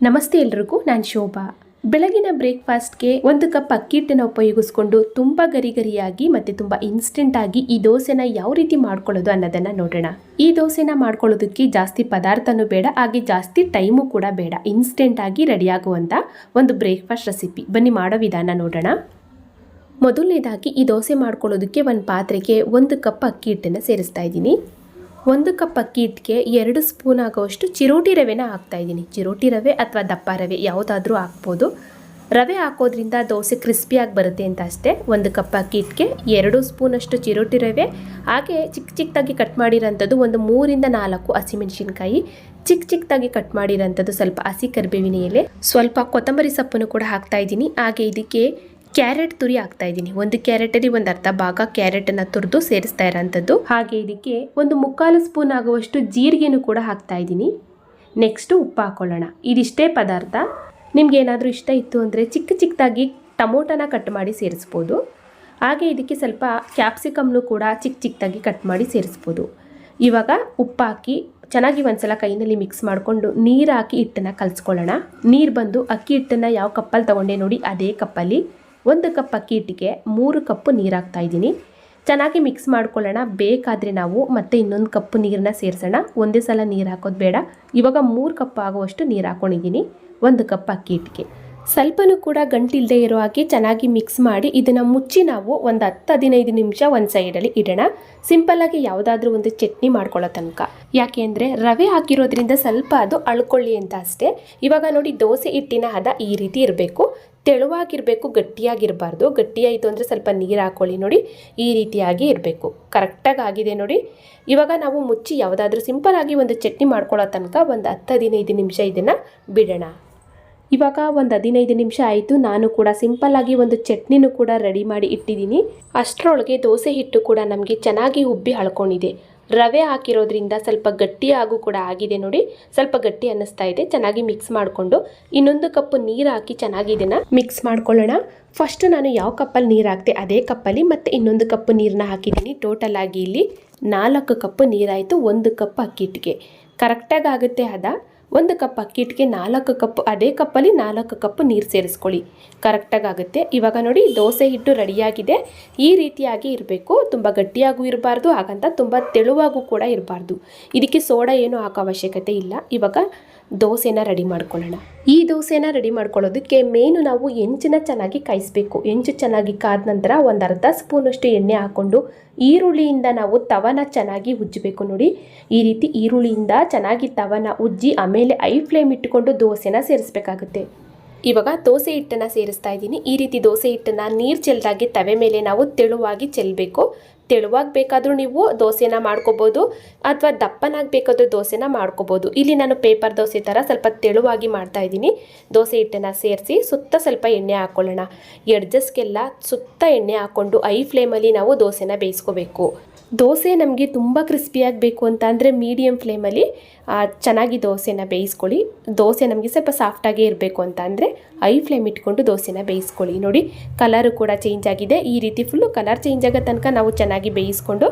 ನಮಸ್ತೆ ಎಲ್ರಿಗೂ, ನಾನು ಶೋಭಾ. ಬೆಳಗಿನ ಬ್ರೇಕ್ಫಾಸ್ಟ್ಗೆ ಒಂದು ಕಪ್ ಅಕ್ಕಿ ಹಿಟ್ಟನ್ನು ಉಪಯೋಗಿಸ್ಕೊಂಡು ತುಂಬ ಗರಿ ಗರಿಯಾಗಿ ಮತ್ತು ತುಂಬ ಇನ್ಸ್ಟೆಂಟ್ ಆಗಿ ಈ ದೋಸೆನ ಯಾವ ರೀತಿ ಮಾಡ್ಕೊಳ್ಳೋದು ಅನ್ನೋದನ್ನು ನೋಡೋಣ. ಈ ದೋಸೆನ ಮಾಡ್ಕೊಳ್ಳೋದಕ್ಕೆ ಜಾಸ್ತಿ ಪದಾರ್ಥನೂ ಬೇಡ, ಹಾಗೆ ಜಾಸ್ತಿ ಟೈಮು ಕೂಡ ಬೇಡ. ಇನ್ಸ್ಟೆಂಟ್ ಆಗಿ ರೆಡಿಯಾಗುವಂಥ ಒಂದು ಬ್ರೇಕ್ಫಾಸ್ಟ್ ರೆಸಿಪಿ. ಬನ್ನಿ ಮಾಡೋ ವಿಧಾನ ನೋಡೋಣ. ಮೊದಲನೇದಾಗಿ ಈ ದೋಸೆ ಮಾಡ್ಕೊಳ್ಳೋದಕ್ಕೆ ಒಂದು ಪಾತ್ರೆಗೆ ಒಂದು ಕಪ್ ಅಕ್ಕಿ ಹಿಟ್ಟನ್ನು ಸೇರಿಸ್ತಾ ಇದ್ದೀನಿ. ಒಂದು ಕಪ್ ಅಕ್ಕಿ ಹಿಟ್ಟಿಗೆ ಎರಡು ಸ್ಪೂನ್ ಆಗೋವಷ್ಟು ಚಿರೋಟಿ ರವೆನ ಹಾಕ್ತಾ ಇದ್ದೀನಿ. ಚಿರೋಟಿ ರವೆ ಅಥವಾ ದಪ್ಪ ರವೆ ಯಾವುದಾದ್ರೂ ಹಾಕ್ಬೋದು. ರವೆ ಹಾಕೋದ್ರಿಂದ ದೋಸೆ ಕ್ರಿಸ್ಪಿಯಾಗಿ ಬರುತ್ತೆ ಅಂತ ಅಷ್ಟೇ. ಒಂದು ಕಪ್ ಅಕ್ಕಿ ಹಿಟ್ಟಿಗೆ ಎರಡು ಸ್ಪೂನಷ್ಟು ಚಿರೋಟಿ ರವೆ. ಹಾಗೆ ಚಿಕ್ಕ ಚಿಕ್ಕದಾಗಿ ಕಟ್ ಮಾಡಿರೋಂಥದ್ದು ಒಂದು ಮೂರಿಂದ ನಾಲ್ಕು ಹಸಿಮೆಣಸಿನ್ಕಾಯಿ. ಚಿಕ್ಕ ಚಿಕ್ಕದಾಗಿ ಕಟ್ ಮಾಡಿರೋಂಥದ್ದು ಸ್ವಲ್ಪ ಹಸಿ ಕರಿಬೇವಿನ ಎಲೆ. ಸ್ವಲ್ಪ ಕೊತ್ತಂಬರಿ ಸೊಪ್ಪನ್ನು ಕೂಡ ಹಾಕ್ತಾ ಇದ್ದೀನಿ. ಹಾಗೆ ಇದಕ್ಕೆ ಕ್ಯಾರೆಟ್ ತುರಿ ಹಾಕ್ತಾ ಇದ್ದೀನಿ. ಒಂದು ಕ್ಯಾರೆಟಲ್ಲಿ ಒಂದು ಅರ್ಧ ಭಾಗ ಕ್ಯಾರೆಟನ್ನು ತುರಿದು ಸೇರಿಸ್ತಾ ಇರೋಂಥದ್ದು. ಹಾಗೆ ಇದಕ್ಕೆ ಒಂದು ಮುಕ್ಕಾಲು ಸ್ಪೂನ್ ಆಗುವಷ್ಟು ಜೀರಿಗೆನೂ ಕೂಡ ಹಾಕ್ತಾ ಇದ್ದೀನಿ. ನೆಕ್ಸ್ಟು ಉಪ್ಪು ಹಾಕೊಳ್ಳೋಣ. ಇದಿಷ್ಟೇ ಪದಾರ್ಥ. ನಿಮ್ಗೆ ಏನಾದರೂ ಇಷ್ಟ ಇತ್ತು ಅಂದರೆ ಚಿಕ್ಕ ಚಿಕ್ಕದಾಗಿ ಟೊಮೊಟೊನ ಕಟ್ ಮಾಡಿ ಸೇರಿಸ್ಬೋದು. ಹಾಗೆ ಇದಕ್ಕೆ ಸ್ವಲ್ಪ ಕ್ಯಾಪ್ಸಿಕಮ್ನು ಕೂಡ ಚಿಕ್ಕ ಚಿಕ್ಕದಾಗಿ ಕಟ್ ಮಾಡಿ ಸೇರಿಸ್ಬೋದು. ಇವಾಗ ಉಪ್ಪು ಹಾಕಿ ಚೆನ್ನಾಗಿ ಒಂದ್ಸಲ ಕೈನಲ್ಲಿ ಮಿಕ್ಸ್ ಮಾಡಿಕೊಂಡು ನೀರು ಹಾಕಿ ಹಿಟ್ಟನ್ನು ಕಲಿಸ್ಕೊಳ್ಳೋಣ. ನೀರು ಬಂದು ಅಕ್ಕಿ ಹಿಟ್ಟನ್ನು ಯಾವ ಕಪ್ಪಲ್ಲಿ ತೊಗೊಂಡೆ ನೋಡಿ, ಅದೇ ಕಪ್ಪಲ್ಲಿ. ಒಂದು ಕಪ್ ಅಕ್ಕಿ ಹಿಟ್ಟಿಗೆ ಮೂರು ಕಪ್ಪು ನೀರು ಹಾಕ್ತಾ ಇದ್ದೀನಿ. ಚೆನ್ನಾಗಿ ಮಿಕ್ಸ್ ಮಾಡ್ಕೊಳ್ಳೋಣ. ಬೇಕಾದರೆ ನಾವು ಮತ್ತೆ ಇನ್ನೊಂದು ಕಪ್ಪು ನೀರನ್ನ ಸೇರಿಸೋಣ. ಒಂದೇ ಸಲ ನೀರು ಹಾಕೋದು ಬೇಡ. ಇವಾಗ ಮೂರು ಕಪ್ ಆಗುವಷ್ಟು ನೀರು ಹಾಕ್ಕೊಂಡಿದ್ದೀನಿ ಒಂದು ಕಪ್ ಅಕ್ಕಿ ಹಿಟ್ಟಿಗೆ ಸ್ವಲ್ಪನೂ ಕೂಡ ಗಂಟಿಲ್ಲದೆ ಇರೋ ಹಾಗೆ ಚೆನ್ನಾಗಿ ಮಿಕ್ಸ್ ಮಾಡಿ ಇದನ್ನು ಮುಚ್ಚಿ ನಾವು ಒಂದು ಹತ್ತು ಹದಿನೈದು ನಿಮಿಷ ಒಂದು ಸೈಡಲ್ಲಿ ಇಡೋಣ. ಸಿಂಪಲ್ಲಾಗಿ ಯಾವುದಾದ್ರೂ ಒಂದು ಚಟ್ನಿ ಮಾಡ್ಕೊಳ್ಳೋ ತನಕ. ಯಾಕೆ ಅಂದರೆ ರವೆ ಹಾಕಿರೋದ್ರಿಂದ ಸ್ವಲ್ಪ ಅದು ಅಳ್ಕೊಳ್ಳಿ ಅಂತ ಅಷ್ಟೇ. ಇವಾಗ ನೋಡಿ ದೋಸೆ ಹಿಟ್ಟಿನ ಹದ ಈ ರೀತಿ ಇರಬೇಕು. ತೆಳುವಾಗಿರಬೇಕು, ಗಟ್ಟಿಯಾಗಿರಬಾರ್ದು. ಗಟ್ಟಿಯಾಯಿತು ಅಂದರೆ ಸ್ವಲ್ಪ ನೀರು ಹಾಕ್ಕೊಳ್ಳಿ ನೋಡಿ. ಈ ರೀತಿಯಾಗಿ ಇರಬೇಕು. ಕರೆಕ್ಟಾಗಿ ಆಗಿದೆ ನೋಡಿ. ಇವಾಗ ನಾವು ಮುಚ್ಚಿ ಯಾವುದಾದ್ರೂ ಸಿಂಪಲ್ಲಾಗಿ ಒಂದು ಚಟ್ನಿ ಮಾಡ್ಕೊಳ್ಳೋ ತನಕ ಒಂದು ಹತ್ತು ಹದಿನೈದು ನಿಮಿಷ ಇದನ್ನು ಬಿಡೋಣ. ಇವಾಗ ಒಂದು ಹದಿನೈದು ನಿಮಿಷ ಆಯಿತು. ನಾನು ಕೂಡ ಸಿಂಪಲ್ಲಾಗಿ ಒಂದು ಚಟ್ನಿನೂ ಕೂಡ ರೆಡಿ ಮಾಡಿ ಇಟ್ಟಿದ್ದೀನಿ. ಅಷ್ಟರೊಳಗೆ ದೋಸೆ ಹಿಟ್ಟು ಕೂಡ ನಮಗೆ ಚೆನ್ನಾಗಿ ಉಬ್ಬಿ ಹಳ್ಕೊಂಡಿದೆ. ರವೆ ಹಾಕಿರೋದ್ರಿಂದ ಸ್ವಲ್ಪ ಗಟ್ಟಿಯಾಗೂ ಕೂಡ ಆಗಿದೆ ನೋಡಿ. ಸ್ವಲ್ಪ ಗಟ್ಟಿ ಅನ್ನಿಸ್ತಾ ಇದೆ. ಚೆನ್ನಾಗಿ ಮಿಕ್ಸ್ ಮಾಡಿಕೊಂಡು ಇನ್ನೊಂದು ಕಪ್ ನೀರು ಹಾಕಿ ಚೆನ್ನಾಗಿ ಇದನ್ನು ಮಿಕ್ಸ್ ಮಾಡ್ಕೊಳ್ಳೋಣ. ಫಸ್ಟ್ ನಾನು ಯಾವ ಕಪ್ಪಲ್ಲಿ ನೀರು ಹಾಕ್ತೆ ಅದೇ ಕಪ್ಪಲ್ಲಿ ಮತ್ತು ಇನ್ನೊಂದು ಕಪ್ ನೀರನ್ನ ಹಾಕಿದ್ದೀನಿ. ಟೋಟಲ್ ಆಗಿ ಇಲ್ಲಿ ನಾಲ್ಕು ಕಪ್ ನೀರಾಯಿತು ಒಂದು ಕಪ್ ಅಕ್ಕಿಟ್ಟಿಗೆ. ಕರೆಕ್ಟಾಗಿ ಆಗುತ್ತೆ ಅದ. ಒಂದು ಕಪ್ ಅಕ್ಕಿ ಹಿಟ್ಟಿಗೆ ನಾಲ್ಕು ಕಪ್, ಅದೇ ಕಪ್ಪಲ್ಲಿ ನಾಲ್ಕು ಕಪ್ ನೀರು ಸೇರಿಸ್ಕೊಳ್ಳಿ. ಕರೆಕ್ಟಾಗಿ ಆಗುತ್ತೆ ಇವಾಗ ನೋಡಿ, ದೋಸೆ ಹಿಟ್ಟು ರೆಡಿಯಾಗಿದೆ. ಈ ರೀತಿಯಾಗಿ ಇರಬೇಕು. ತುಂಬ ಗಟ್ಟಿಯಾಗೂ ಇರಬಾರ್ದು, ಹಾಗಂತ ತುಂಬ ತೆಳುವಾಗೂ ಕೂಡ ಇರಬಾರ್ದು. ಇದಕ್ಕೆ ಸೋಡಾ ಏನೂ ಹಾಕೋ ಅವಶ್ಯಕತೆ ಇಲ್ಲ. ಇವಾಗ ದೋಸೆನ ರೆಡಿ ಮಾಡ್ಕೊಳ್ಳೋಣ. ಈ ದೋಸೆನ ರೆಡಿ ಮಾಡ್ಕೊಳ್ಳೋದಕ್ಕೆ ಮೇನು ನಾವು ಹೆಂಚನ್ನ ಚೆನ್ನಾಗಿ ಕಾಯಿಸ್ಬೇಕು. ಹೆಂಚು ಚೆನ್ನಾಗಿ ಕಾದ ನಂತರ ಒಂದು ಅರ್ಧ ಸ್ಪೂನಷ್ಟು ಎಣ್ಣೆ ಹಾಕ್ಕೊಂಡು ಈರುಳ್ಳಿಯಿಂದ ನಾವು ತವನ ಚೆನ್ನಾಗಿ ಉಜ್ಜಬೇಕು ನೋಡಿ. ಈ ರೀತಿ ಈರುಳ್ಳಿಯಿಂದ ಚೆನ್ನಾಗಿ ತವನ ಉಜ್ಜಿ ಆಮೇಲೆ ಐ ಫ್ಲೇಮ್ ಇಟ್ಟುಕೊಂಡು ದೋಸೆನ ಸೇರಿಸ್ಬೇಕಾಗುತ್ತೆ. ಇವಾಗ ದೋಸೆ ಹಿಟ್ಟನ್ನು ಸೇರಿಸ್ತಾ ಇದ್ದೀನಿ. ಈ ರೀತಿ ದೋಸೆ ಹಿಟ್ಟನ್ನು ನೀರು ಚೆಲ್ಲದಾಗಿ ತವೆ ಮೇಲೆ ನಾವು ತೆಳುವಾಗಿ ಚೆಲ್ಲಬೇಕು ತೆಳುವಾಗಿ ಬೇಕಾದರೂ ನೀವು ದೋಸೆನ ಮಾಡ್ಕೋಬೋದು ಅಥವಾ ದಪ್ಪನಾಗಿ ಬೇಕಾದರೂ ದೋಸೆನ ಮಾಡ್ಕೋಬೋದು. ಇಲ್ಲಿ ನಾನು ಪೇಪರ್ ದೋಸೆ ಥರ ಸ್ವಲ್ಪ ತೆಳುವಾಗಿ ಮಾಡ್ತಾ ಇದ್ದೀನಿ. ದೋಸೆ ಹಿಟ್ಟನ್ನು ಸೇರಿಸಿ ಸುತ್ತ ಸ್ವಲ್ಪ ಎಣ್ಣೆ ಹಾಕ್ಕೊಳ್ಳೋಣ ಎಡ್ಜಸ್ಗೆಲ್ಲ ಸುತ್ತ ಎಣ್ಣೆ ಹಾಕ್ಕೊಂಡು ಐ ಫ್ಲೇಮಲ್ಲಿ ನಾವು ದೋಸೆನ ಬೇಯಿಸ್ಕೋಬೇಕು. ದೋಸೆ ನಮಗೆ ತುಂಬ ಕ್ರಿಸ್ಪಿಯಾಗಿ ಬೇಕು ಅಂತ ಅಂದರೆ ಮೀಡಿಯಮ್ ಫ್ಲೇಮಲ್ಲಿ ಚೆನ್ನಾಗಿ ದೋಸೆನ ಬೇಯಿಸ್ಕೊಳ್ಳಿ. ದೋಸೆ ನಮಗೆ ಸ್ವಲ್ಪ ಸಾಫ್ಟಾಗೇ ಇರಬೇಕು ಅಂತ ಅಂದರೆ ಐ ಫ್ಲೇಮ್ ಇಟ್ಕೊಂಡು ದೋಸೆನ ಬೇಯಿಸ್ಕೊಳ್ಳಿ. ನೋಡಿ ಕಲರು ಕೂಡ ಚೇಂಜ್ ಆಗಿದೆ. ಈ ರೀತಿ ಫುಲ್ಲು ಕಲರ್ ಚೇಂಜ್ ಆಗೋ ತನಕ ನಾವು ಚೆನ್ನಾಗಿ ಬೇಯಿಸ್ಕೊಂಡು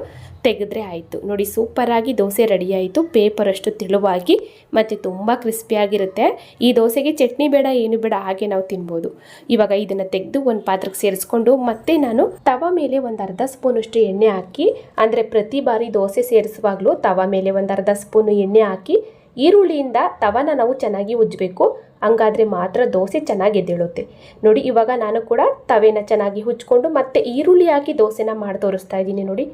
ತೆಗೆದ್ರೆ ಆಯಿತು. ನೋಡಿ ಸೂಪರಾಗಿ ದೋಸೆ ರೆಡಿ ಆಯಿತು. ಪೇಪರಷ್ಟು ತೆಳುವಾಗಿ ಮತ್ತು ತುಂಬ ಕ್ರಿಸ್ಪಿಯಾಗಿರುತ್ತೆ ಈ ದೋಸೆಗೆ ಚಟ್ನಿ ಬೇಡ, ಏನು ಬೇಡ, ಹಾಗೆ ನಾವು ತಿನ್ಬೋದು. ಇವಾಗ ಇದನ್ನು ತೆಗೆದು ಒಂದು ಪಾತ್ರಕ್ಕೆ ಸೇರಿಸ್ಕೊಂಡು ಮತ್ತೆ ನಾನು ತವ ಮೇಲೆ ಒಂದು ಅರ್ಧ ಸ್ಪೂನಷ್ಟು ಎಣ್ಣೆ ಹಾಕಿ, ಅಂದರೆ ಪ್ರತಿ ಬಾರಿ ದೋಸೆ ಸೇರಿಸುವಾಗಲೂ ತವ ಮೇಲೆ ಒಂದು ಅರ್ಧ ಸ್ಪೂನು ಎಣ್ಣೆ ಹಾಕಿ, ಈರುಳ್ಳಿಯಿಂದ ತವನ ನಾವು ಚೆನ್ನಾಗಿ ಉಜ್ಜಬೇಕು. ಹಂಗಾದರೆ ಮಾತ್ರ ದೋಸೆ ಚೆನ್ನಾಗಿ ಎದ್ದೇಳುತ್ತೆ. ನೋಡಿ, ಇವಾಗ ನಾನು ಕೂಡ ತವೆನ ಚೆನ್ನಾಗಿ ಹುಚ್ಕೊಂಡು ಮತ್ತೆ ಈರುಳ್ಳಿ ಹಾಕಿ ದೋಸೆನ ಮಾಡಿ ತೋರಿಸ್ತಾ ಇದ್ದೀನಿ ನೋಡಿ.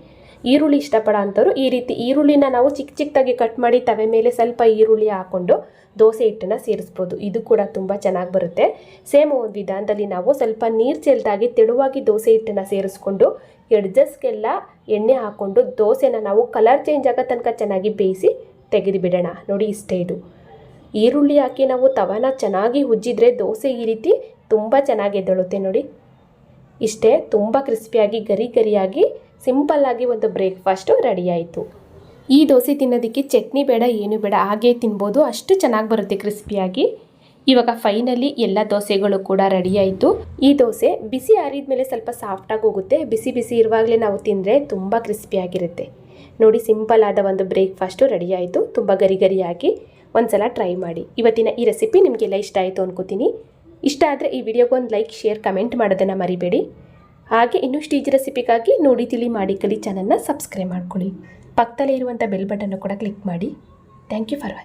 ಈರುಳ್ಳಿ ಇಷ್ಟಪಡೋ ಅಂಥವ್ರು ಈ ರೀತಿ ಈರುಳ್ಳಿನ ನಾವು ಚಿಕ್ಕ ಚಿಕ್ಕದಾಗಿ ಕಟ್ ಮಾಡಿ ತವೆ ಮೇಲೆ ಸ್ವಲ್ಪ ಈರುಳ್ಳಿ ಹಾಕ್ಕೊಂಡು ದೋಸೆ ಹಿಟ್ಟನ್ನು ಸೇರಿಸ್ಬೋದು. ಇದು ಕೂಡ ತುಂಬ ಚೆನ್ನಾಗಿ ಬರುತ್ತೆ. ಸೇಮ್ ಒಂದು ವಿಧಾನದಲ್ಲಿ ನಾವು ಸ್ವಲ್ಪ ನೀರು ಚೆಲ್ದಾಗಿ ತೆಳುವಾಗಿ ದೋಸೆ ಹಿಟ್ಟನ್ನು ಸೇರಿಸ್ಕೊಂಡು ಎಡ್ಜಸ್ಗೆಲ್ಲ ಎಣ್ಣೆ ಹಾಕ್ಕೊಂಡು ದೋಸೆನ ನಾವು ಕಲರ್ ಚೇಂಜ್ ಆಗೋ ತನಕ ಚೆನ್ನಾಗಿ ಬೇಯಿಸಿ ತೆಗೆದುಬಿಡೋಣ. ನೋಡಿ ಇಷ್ಟೇ ಇದು ಈರುಳ್ಳಿ ಹಾಕಿ ನಾವು ತವನ ಚೆನ್ನಾಗಿ ಉಜ್ಜಿದ್ರೆ ದೋಸೆ ಈ ರೀತಿ ತುಂಬ ಚೆನ್ನಾಗಿ ಎದ್ದೇಳುತ್ತೆ ನೋಡಿ. ಇಷ್ಟೇ ತುಂಬ ಕ್ರಿಸ್ಪಿಯಾಗಿ ಗರಿ ಗರಿಯಾಗಿ ಸಿಂಪಲ್ಲಾಗಿ ಒಂದು ಬ್ರೇಕ್ಫಾಸ್ಟು ರೆಡಿಯಾಯಿತು ಈ ದೋಸೆ ತಿನ್ನೋದಕ್ಕೆ ಚಟ್ನಿ ಬೇಡ, ಏನು ಬೇಡ, ಹಾಗೇ ತಿನ್ಬೋದು, ಅಷ್ಟು ಚೆನ್ನಾಗಿ ಬರುತ್ತೆ ಕ್ರಿಸ್ಪಿಯಾಗಿ. ಇವಾಗ ಫೈನಲಿ ಎಲ್ಲ ದೋಸೆಗಳು ಕೂಡ ರೆಡಿ ಆಯಿತು. ಈ ದೋಸೆ ಬಿಸಿ ಆರಿದ ಮೇಲೆ ಸ್ವಲ್ಪ ಸಾಫ್ಟಾಗಿ ಹೋಗುತ್ತೆ. ಬಿಸಿ ಬಿಸಿ ಇರುವಾಗಲೇ ನಾವು ತಿಂದರೆ ತುಂಬ ಕ್ರಿಸ್ಪಿಯಾಗಿರುತ್ತೆ. ನೋಡಿ, ಸಿಂಪಲ್ ಆದ ಒಂದು ಬ್ರೇಕ್ಫಾಸ್ಟು ರೆಡಿ ಆಯಿತು. ತುಂಬ ಗರಿ ಗರಿಯಾಗಿ ಒಂದ್ಸಲ ಟ್ರೈ ಮಾಡಿ. ಇವತ್ತಿನ ಈ ರೆಸಿಪಿ ನಿಮಗೆಲ್ಲ ಇಷ್ಟ ಆಯಿತು ಅನ್ಕೋತೀನಿ. ಇಷ್ಟ ಆದರೆ ಈ ವಿಡಿಯೋಗೆ ಒಂದು ಲೈಕ್, ಶೇರ್, ಕಮೆಂಟ್ ಮಾಡೋದನ್ನು ಮರಿಬೇಡಿ. ಹಾಗೆ ಇನ್ನಷ್ಟು ಈಜಿ ರೆಸಿಪಿಗಾಗಿ ನೋಡಿ ತಿಳಿ ಮಾಡಿ ಕಲಿ ಚಾನಲ್ನ ಸಬ್ಸ್ಕ್ರೈಬ್ ಮಾಡ್ಕೊಳ್ಳಿ. ಪಕ್ಕದಲ್ಲೇ ಇರುವಂಥ ಬೆಲ್ ಬಟನ್ನು ಕೂಡ ಕ್ಲಿಕ್ ಮಾಡಿ. Thank you for